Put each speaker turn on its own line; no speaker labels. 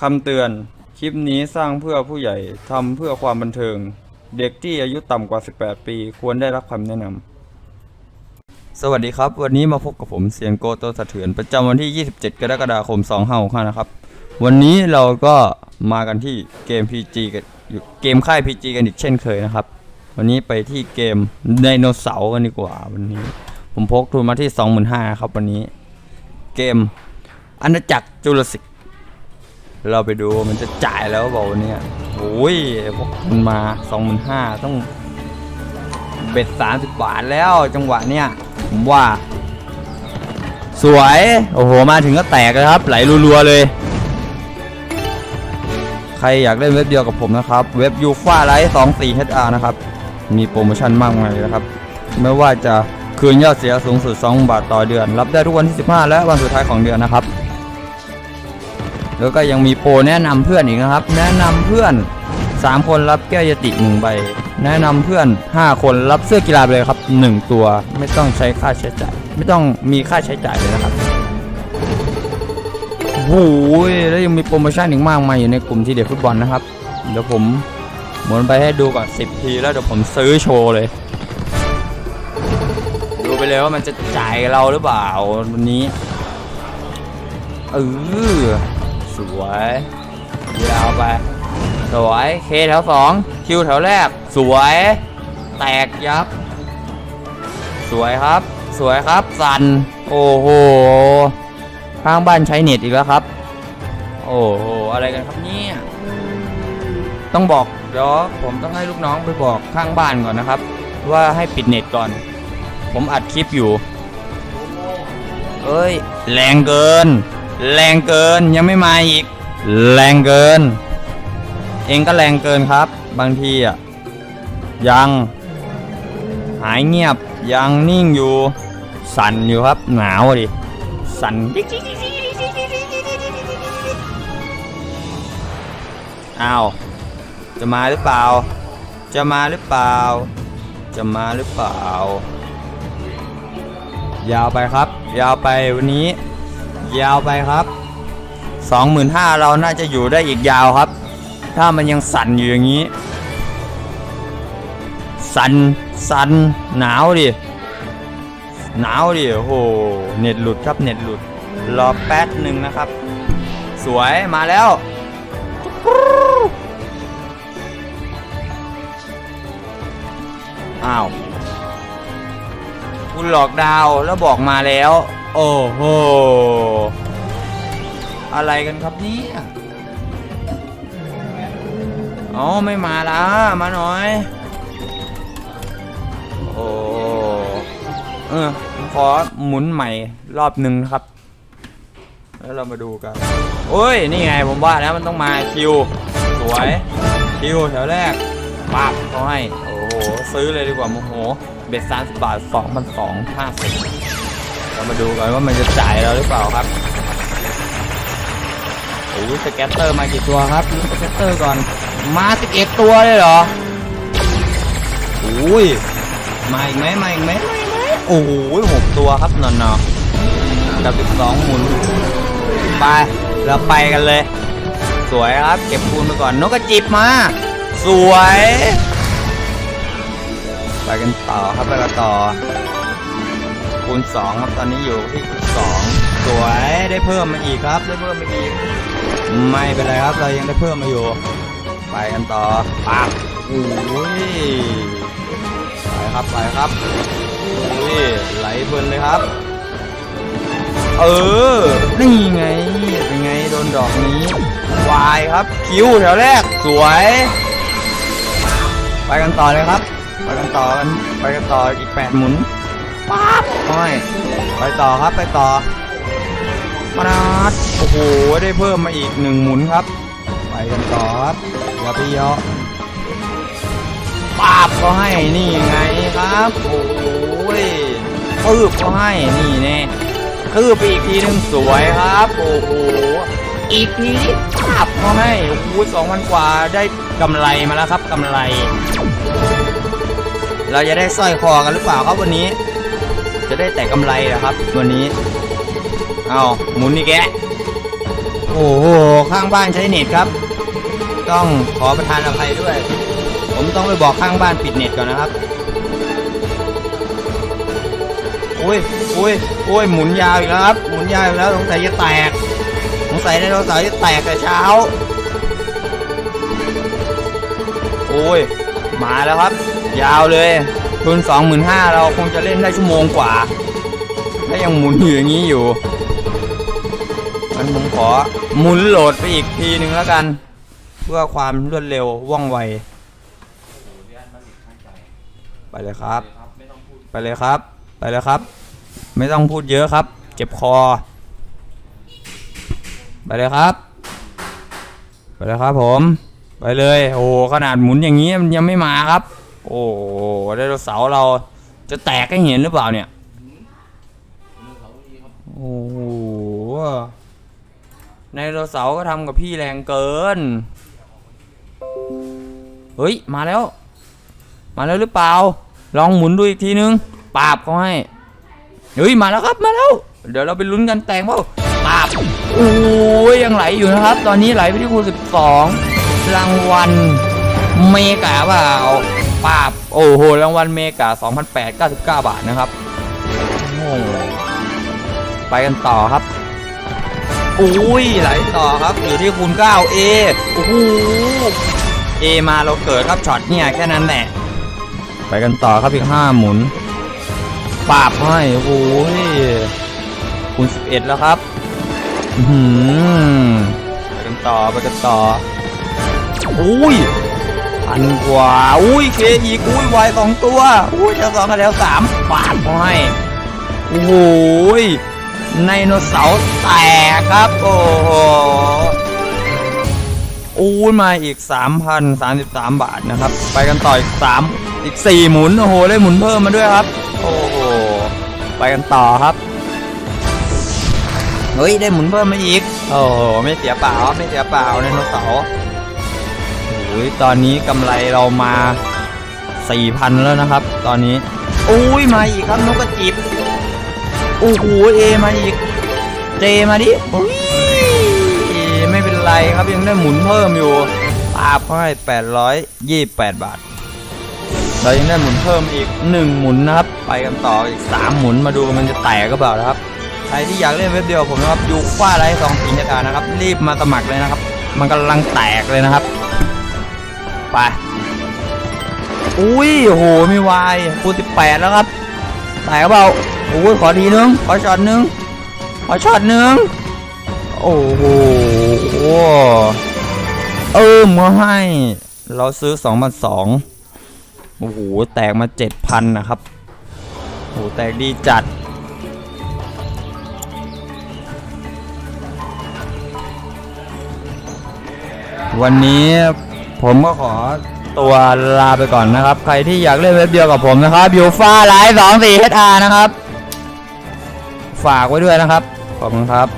คำเตือน คลิปนี้สร้างเพื่อผู้ใหญ่ทำเพื่อความบันเทิง เด็กที่อายุต่ำกว่า 18 ปี ควรได้รับคำแนะนำ สวัสดีครับ วันนี้มาพบกับผมเสียงโกโตสะเถือนประจำวันที่ 27 กรกฎาคม 2 5 6 5นะครับ วันนี้เราก็มากันที่เกม PG กันเกมค่าย PG กันอีกเช่นเคยนะครับ วันนี้ไปที่เกมไดโนเสาร์กันดีกว่าวันนี้ ผมพกทุนมาที่ 25,000ครับวันนี้ เกมอาณาจักรจูราสสิก เราไปดูมันจะจ่ายแล้วบอกวันนี้โอ้ยพวกมันมา25,000ต้องเบ็ด30บาทแล้วจังหวะเนี้ยผมว่า สวย โอ้โห มาถึงก็แตกเลยครับ ไหลรัวๆเลย ใครอยากเล่นเว็บเดียวกับผมนะครับ เว็บยูฟ่าไลท์24 HR นะครับ มีโปรโมชั่นมากมายเลยนะครับ ไม่ว่าจะคืนยอดเสียสูงสุด 2 บาทต่อเดือน รับได้ทุกวันที่ 15 และวันสุดท้ายของเดือนนะครับ แล้วก็ยังมีโปรแนะนำเพื่อนอีกนะครับ แนะนำเพื่อน 3 คนรับแก้วยติ1ใบ แนะนำเพื่อน 5 คนรับเสื้อกีฬาไปเลยครับ 1 ตัว ไม่ต้องใช้ค่าใช้จ่าย ไม่ต้องมีค่าใช้จ่ายเลยนะครับโอ้โหแล้วยังมีโปรโมชั่นอีกมากมายอยู่ในกลุ่มที่เด็กฟุตบอลนะครับ เดี๋ยวผมหมุนไปให้ดูก่อน10 ทีแล้วเดี๋ยวผมซื้อโชว์เลย ดูไปเลยว่ามันจะจ่ายเราหรือเปล่าวันนี้เออ สวยยาวไป สวย เคแถวสองคิวแถวแรก สวย แตกยับ สวยครับ สวยครับ สัน โอ้โห ข้างบ้านใช้เน็ตอีกแล้วครับ โอ้โห อะไรกันครับเนี่ยต้องบอก เดี๋ยวผมต้องให้ลูกน้องไปบอกข้างบ้านก่อนนะครับ ว่าให้ปิดเน็ตก่อน ผมอัดคลิปอยู่ เอ้ย แรงเกิน แรงเกินยังไม่มาอีก แรงเกิน เองก็แรงเกินครับ บางทีอะยัง หายเงียบยังนิ่งอยู่ สั่นอยู่ครับ หนาวดิ สั่นอ้าวจะมาหรือเปล่า จะมาหรือเปล่า จะมาหรือเปล่า ยาวไปครับ ยาวไปวันนี้ ยาวไปครับ 25,000เราน่าจะอยู่ได้อีกยาวครับ ถ้ามันยังสั่นอยู่อย่างนี้ สั่น สั่น หนาวดิ หนาวดิ โอ้โห เน็ตหลุดครับ เน็ตหลุด รอแป๊บหนึ่งนะครับ สวย มาแล้ว อ้าว คุณหลอกดาวแล้วบอกมาแล้ว โอ้โห อะไรกันครับเนี่ยอ๋อไม่มาละมาหน่อย โอ้เออขอหมุนใหม่รอบหนึ่งครับ แล้วเรามาดูกันโอ้ย นี่ไงผมว่าแล้วมันต้องมาคิว สวย คิวแถวแรกปั๊บเขาให้ โอ้โห ซื้อเลยดีกว่าโมโห เบ็ดสามสิบบาทสองพันสองห้าสิบ เรามาดูกันว่ามันจะจ่ายเราหรือเปล่าครับโอ้สแกตเตอร์มากี่ตัวครับสแกตเตอร์ก่อนมาสิบเอ็ดตัวเลยเหรอโอ้ยมาอีกไหมมาอีกไหมมาอีกไหมโอ้ยหกตัวครับนอนๆดับสิบสองหมุนไปเราไปกันเลย สวยครับเก็บคูณไปก่อนนกกระจิบมา สวย ไปกันต่อครับไปกันต่อ คูณสองครับตอนนี้อยู่ที่คูณสองสวยได้เพิ่มมาอีกครับ ได้เพิ่มมาอีก ไม่เป็นไรครับ เรายังได้เพิ่มมาอยู่ ไปกันต่อปักโอ้ยไปครับไปครับโอ้ยไหลเพลินเลยครับ เออ นี่ไงเป็นไงโดนดอกนี้วายครับ คิวแถวแรกสวย ไปกันต่อเลยครับ ไปกันต่อกันไปกันต่ออีกแปดหมุน ปั๊บห้อยไปต่อครับไปต่อมานาดโอ้โหได้เพิ่มมาอีกหนึ่งหมุนครับ ไปกันต่อครับอย่าไปเยอะปาบก็ให้นี่ไงครับโอ้โหปืบก็ให้นี่แน่คือไปอีกทีหนึงสวยครับ โอ้โหอีกทีนี้ภาพเขาให้โอ้โหสองพันกว่าได้กำไรมาแล้วครับกำไร เราจะได้สร้อยคอกันหรือเปล่าครับวันนี้ จะได้แต่กำไรเหรอครับวันนี้ เอาหมุนอีกแกโอ้โอ้โห ข้างบ้านใช้เน็ตครับ ต้องขอประทานอภัยด้วย ผมต้องไปบอกข้างบ้านปิดเน็ตก่อนนะครับอุ้ยอุ้ยอุ้ยหมุนยาวอีกแล้วครับ หมุนยาวอีกแล้วสงสัยจะแตกสงสัยไดโนเสาร์จะแตกแต่เช้าโอ้ยมาแล้วครับ ยาวเลย ทุน25,000เราคงจะเล่นได้ชั่วโมงกว่า ถ้ายังหมุนอยู่อย่างนี้อยู่มันผมขอหมุนโหลดไปอีกทีหนึ่งแล้วกัน เพื่อความรวดเร็วว่องไว ไปเลยครับ ไปเลยครับ ไปเลยครับ ไม่ต้องพูดเยอะครับ เจ็บคอ ไปเลยครับ ไปเลยครับผม ไปเลย โอ้ขนาดหมุนอย่างนี้มันยังไม่มาครับ โอ้ไดโนเสาร์เราจะแตกให้เห็นหรือเปล่าเนี่ยโอ้โหไดโนเสาร์ก็ทำกับพี่แรงเกิน เฮ้ย มาแล้ว มาแล้วหรือเปล่า ลองหมุนดูอีกทีนึง ปาบเขาให้ เฮ้ย มาแล้วครับ มาแล้ว เดี๋ยวเราไปลุ้นกันแตงเปล่าปาบโอ้ยยังไหลอยู่นะครับ ตอนนี้ไหลไปที่คูณ12รางวัลเมกาเปล่า ปาบโอ้โหรางวัลเมกา2,899 บาทนะครับโอ้ไปกันต่อครับอุ้ยไหลต่อครับอยู่ที่คูณ 9 A โอ้โห A มาเราเกิดครับช็อตเนี่ยแค่นั้นแหละ ไปกันต่อครับอีกห้าหมุนปาบให้โอ้โหคูณ 11 แล้วครับอื้อหือไปกันต่อไปกันต่ออุ้ย พันกว่า อุ้ยเคอีกอุ้ยวายสองตัว อุ้ยจะสองกันแล้วสามปาดเขาให้โอ้โหยไดโนเสาร์แตกครับ โอ้โหอู้มาอีก 3,033 บาทนะครับ ไปกันต่ออีก 3 อีก 4 หมุน โอ้โห ได้หมุนเพิ่มมาด้วยครับ โอ้โห ไปกันต่อครับ เฮ้ย ได้หมุนเพิ่มมาอีก โอ้โห ไม่เสียเปล่า ไม่เสียเปล่าไดโนเสาร์ อ้ยตอนนี้กำไรเรามา4,000แล้วนะครับ ตอนนี้อุ้ยมาอีกครับนกกระจิบโอ้โหเอมาอีกเจมาดิอุ้ยไม่เป็นไรครับยังได้หมุนเพิ่มอยู่ปาบเขาให้828บาท เรายังได้หมุนเพิ่มอีก1หมุนนะครับ ไปกันต่ออีก3หมุนมาดูมันจะแตกก็เปล่านะครับใครที่อยากเล่นเว็บเดียวผมนะครับยูฟ้าไรสองสีนตานะครับ รีบมาสมัครเลยนะครับ มันกำลังแตกเลยนะครับ ไป อุ้ยโหมีวายคูณ18แปดแล้วครับแตกเปล่าโอ้ยขอทีนึง ขอช็อตนึง ขอช็อตนึง โอ้โหเออมาให้ เราซื้อ2,200โอ้โห แตกมา7,000นะครับ โอ้โหแตกดีจัดวันนี้ ผมก็ขอตัวลาไปก่อนนะครับ ใครที่อยากเล่นเว็บเดียวกับผมนะครับยูฟ้าไลฟ์สองสี่เฮอาร์นะครับ ฝากไว้ด้วยนะครับ ขอบคุณครับ